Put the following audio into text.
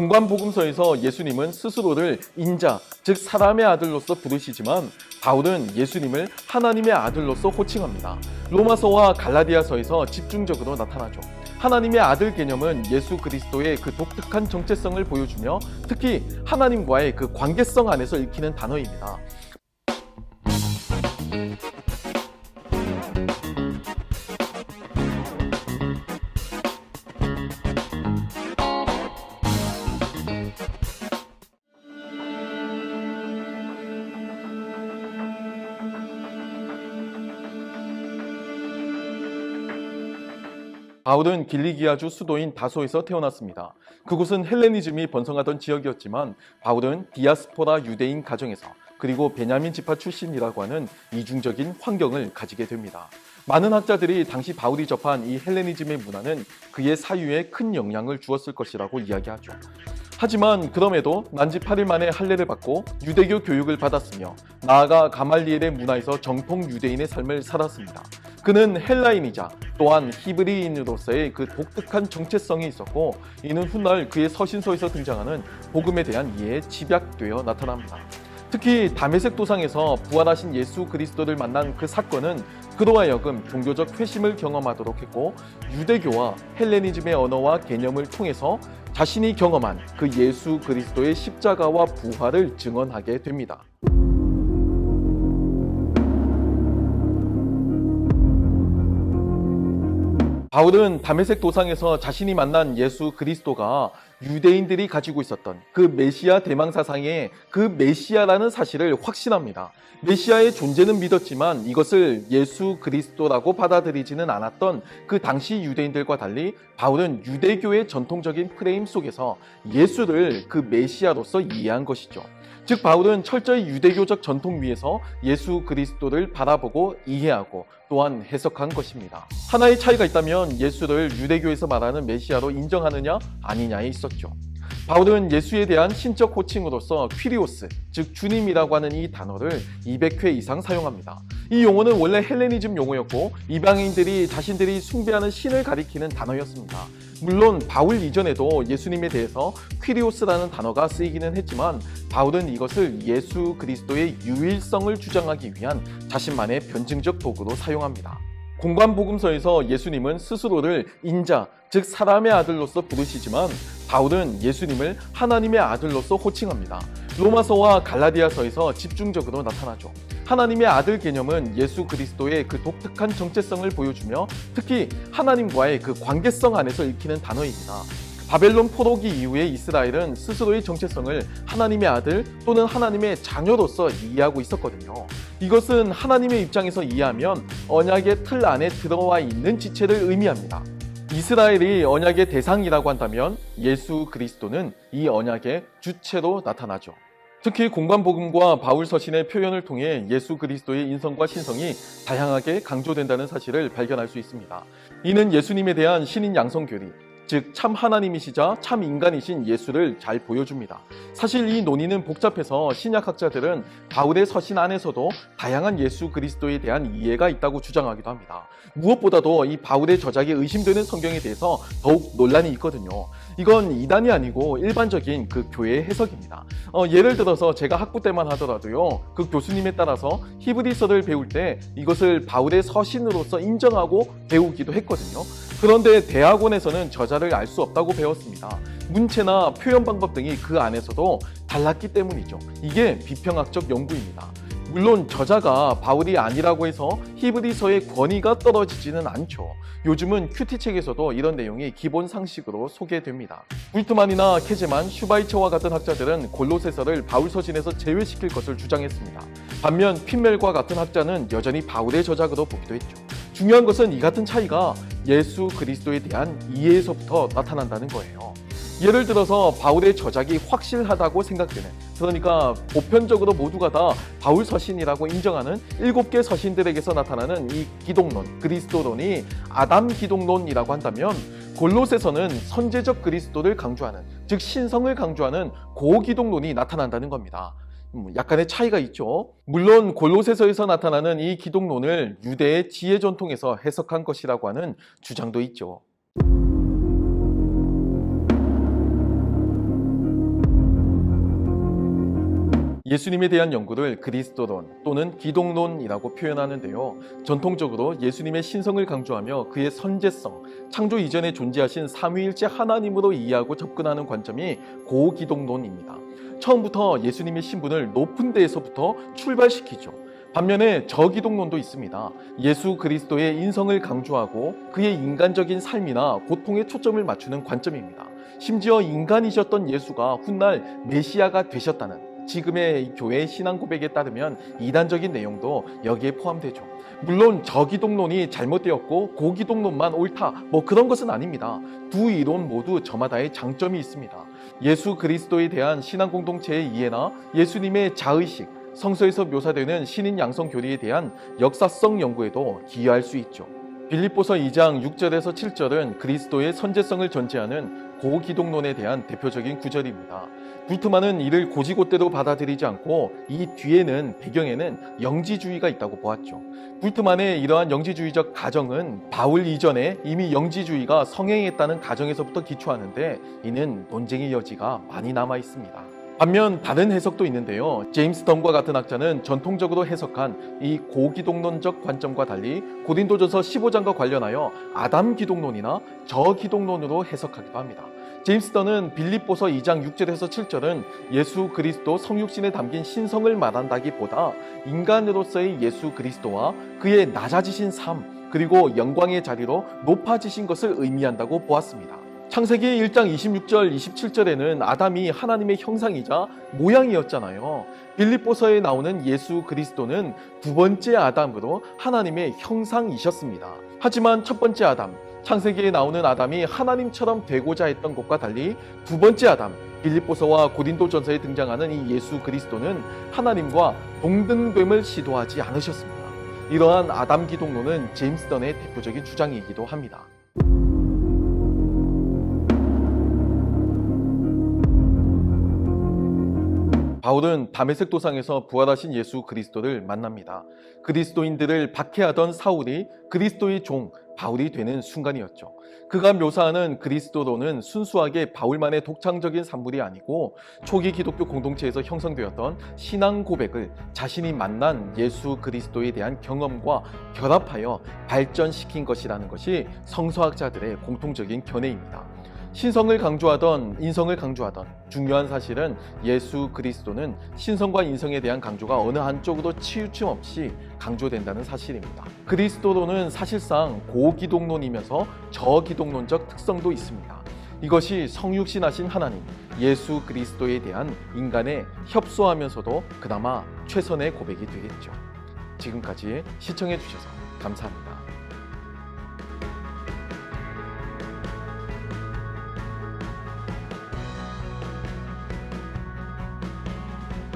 공관복음서에서 예수님은 스스로를 인자, 즉 사람의 아들로서 부르시지만 바울은 예수님을 하나님의 아들로서 호칭합니다. 로마서와 갈라디아서에서 집중적으로 나타나죠. 하나님의 아들 개념은 예수 그리스도의 그 독특한 정체성을 보여주며 특히 하나님과의 그 관계성 안에서 읽히는 단어입니다. 바울은 길리기아주 수도인 다소에서 태어났습니다. 그곳은 헬레니즘이 번성하던 지역이었지만 바울은 디아스포라 유대인 가정에서 그리고 베냐민 지파 출신이라고 하는 이중적인 환경을 가지게 됩니다. 많은 학자들이 당시 바울이 접한 이 헬레니즘의 문화는 그의 사유에 큰 영향을 주었을 것이라고 이야기하죠. 하지만 그럼에도 난지 8일 만에 할례를 받고 유대교 교육을 받았으며 나아가 가말리엘의 문화에서 정통 유대인의 삶을 살았습니다. 그는 헬라인이자 또한 히브리인으로서의 그 독특한 정체성이 있었고 이는 훗날 그의 서신서에서 등장하는 복음에 대한 이해에 집약되어 나타납니다. 특히 다메섹 도상에서 부활하신 예수 그리스도를 만난 그 사건은 그로 하여금 종교적 회심을 경험하도록 했고 유대교와 헬레니즘의 언어와 개념을 통해서 자신이 경험한 그 예수 그리스도의 십자가와 부활을 증언하게 됩니다. 바울은 다메섹 도상에서 자신이 만난 예수 그리스도가 유대인들이 가지고 있었던 그 메시아 대망 사상의 그 메시아라는 사실을 확신합니다. 메시아의 존재는 믿었지만 이것을 예수 그리스도라고 받아들이지는 않았던 그 당시 유대인들과 달리 바울은 유대교의 전통적인 프레임 속에서 예수를 그 메시아로서 이해한 것이죠. 즉 바울은 철저히 유대교적 전통 위에서 예수 그리스도를 바라보고 이해하고 또한 해석한 것입니다. 하나의 차이가 있다면 예수를 유대교에서 말하는 메시아로 인정하느냐 아니냐에 있었죠. 바울은 예수에 대한 신적 호칭으로서 퀴리오스, 즉 주님이라고 하는 이 단어를 200회 이상 사용합니다. 이 용어는 원래 헬레니즘 용어였고 이방인들이 자신들이 숭배하는 신을 가리키는 단어였습니다. 물론 바울 이전에도 예수님에 대해서 퀴리오스라는 단어가 쓰이기는 했지만 바울은 이것을 예수 그리스도의 유일성을 주장하기 위한 자신만의 변증적 도구로 사용합니다. 공관복음서에서 예수님은 스스로를 인자, 즉 사람의 아들로서 부르시지만 바울은 예수님을 하나님의 아들로서 호칭합니다. 로마서와 갈라디아서에서 집중적으로 나타나죠. 하나님의 아들 개념은 예수 그리스도의 그 독특한 정체성을 보여주며 특히 하나님과의 그 관계성 안에서 읽히는 단어입니다. 바벨론 포로기 이후에 이스라엘은 스스로의 정체성을 하나님의 아들 또는 하나님의 자녀로서 이해하고 있었거든요. 이것은 하나님의 입장에서 이해하면 언약의 틀 안에 들어와 있는 지체를 의미합니다. 이스라엘이 언약의 대상이라고 한다면 예수 그리스도는 이 언약의 주체로 나타나죠. 특히 공관복음과 바울 서신의 표현을 통해 예수 그리스도의 인성과 신성이 다양하게 강조된다는 사실을 발견할 수 있습니다. 이는 예수님에 대한 신인 양성 교리, 즉 참 하나님이시자 참 인간이신 예수를 잘 보여줍니다. 사실 이 논의는 복잡해서 신약학자들은 바울의 서신 안에서도 다양한 예수 그리스도에 대한 이해가 있다고 주장하기도 합니다. 무엇보다도 이 바울의 저작이 의심되는 성경에 대해서 더욱 논란이 있거든요. 이건 이단이 아니고 일반적인 그 교회의 해석입니다. 어, 예를 들어서 제가 학부 때만 하더라도요, 그 교수님에 따라서 히브리서를 배울 때 이것을 바울의 서신으로서 인정하고 배우기도 했거든요. 그런데 대학원에서는 저자를 알 수 없다고 배웠습니다. 문체나 표현 방법 등이 그 안에서도 달랐기 때문이죠. 이게 비평학적 연구입니다. 물론 저자가 바울이 아니라고 해서 히브리서의 권위가 떨어지지는 않죠. 요즘은 큐티 책에서도 이런 내용이 기본 상식으로 소개됩니다. 불트만이나 케제만, 슈바이처와 같은 학자들은 골로새서를 바울 서신에서 제외시킬 것을 주장했습니다. 반면 핀멜과 같은 학자는 여전히 바울의 저작으로 보기도 했죠. 중요한 것은 이 같은 차이가 예수 그리스도에 대한 이해에서부터 나타난다는 거예요. 예를 들어서 바울의 저작이 확실하다고 생각되는 그러니까 보편적으로 모두가 다 바울 서신이라고 인정하는 일곱 개 서신들에게서 나타나는 이 기독론 그리스도론이 아담 기독론이라고 한다면 골로새서는 선제적 그리스도를 강조하는 즉 신성을 강조하는 고기독론이 나타난다는 겁니다. 음, 약간의 차이가 있죠. 물론 골로새서에서 나타나는 이 기독론을 유대의 지혜 전통에서 해석한 것이라고 하는 주장도 있죠. 예수님에 대한 연구를 그리스도론 또는 기독론이라고 표현하는데요. 전통적으로 예수님의 신성을 강조하며 그의 선제성, 창조 이전에 존재하신 삼위일체 하나님으로 이해하고 접근하는 관점이 고기독론입니다. 처음부터 예수님의 신분을 높은 데에서부터 출발시키죠. 반면에 저기독론도 있습니다. 예수 그리스도의 인성을 강조하고 그의 인간적인 삶이나 고통에 초점을 맞추는 관점입니다. 심지어 인간이셨던 예수가 훗날 메시아가 되셨다는 지금의 교회 신앙 고백에 따르면 이단적인 내용도 여기에 포함되죠. 물론 저기독론이 잘못되었고 고기독론만 옳다 뭐 그런 것은 아닙니다. 두 이론 모두 저마다의 장점이 있습니다. 예수 그리스도에 대한 신앙 공동체의 이해나 예수님의 자의식, 성서에서 묘사되는 신인 양성 교리에 대한 역사성 연구에도 기여할 수 있죠. 빌립보서 2장 6절에서 7절은 그리스도의 선제성을 전제하는 고기독론에 대한 대표적인 구절입니다. 불트만은 이를 고지고대로 받아들이지 않고 이 뒤에는 배경에는 영지주의가 있다고 보았죠. 불트만의 이러한 영지주의적 가정은 바울 이전에 이미 영지주의가 성행했다는 가정에서부터 기초하는데 이는 논쟁의 여지가 많이 남아 있습니다. 반면 다른 해석도 있는데요. 제임스 던과 같은 학자는 전통적으로 해석한 이 고기독론적 관점과 달리 고린도전서 15장과 관련하여 아담 기독론이나 저 기독론으로 해석하기도 합니다. 제임스 던은 빌립보서 2장 6절에서 7절은 예수 그리스도 성육신에 담긴 신성을 말한다기보다 인간으로서의 예수 그리스도와 그의 낮아지신 삶 그리고 영광의 자리로 높아지신 것을 의미한다고 보았습니다. 창세기 1장 26절, 27절에는 아담이 하나님의 형상이자 모양이었잖아요. 빌립보서에 나오는 예수 그리스도는 두 번째 아담으로 하나님의 형상이셨습니다. 하지만 첫 번째 아담, 창세기에 나오는 아담이 하나님처럼 되고자 했던 것과 달리 두 번째 아담, 빌립보서와 고린도전서에 등장하는 이 예수 그리스도는 하나님과 동등됨을 시도하지 않으셨습니다. 이러한 아담 기독론은 제임스 던의 대표적인 주장이기도 합니다. 바울은 다메섹 도상에서 부활하신 예수 그리스도를 만납니다. 그리스도인들을 박해하던 사울이 그리스도의 종 바울이 되는 순간이었죠. 그가 묘사하는 그리스도로는 순수하게 바울만의 독창적인 산물이 아니고 초기 기독교 공동체에서 형성되었던 신앙 고백을 자신이 만난 예수 그리스도에 대한 경험과 결합하여 발전시킨 것이라는 것이 성서학자들의 공통적인 견해입니다. 신성을 강조하던 인성을 강조하던 중요한 사실은 예수 그리스도는 신성과 인성에 대한 강조가 어느 한쪽으로 치우침 없이 강조된다는 사실입니다. 그리스도로는 사실상 고기독론이면서 저기독론적 특성도 있습니다. 이것이 성육신하신 하나님 예수 그리스도에 대한 인간의 협소하면서도 그나마 최선의 고백이 되겠죠. 지금까지 시청해 주셔서 감사합니다.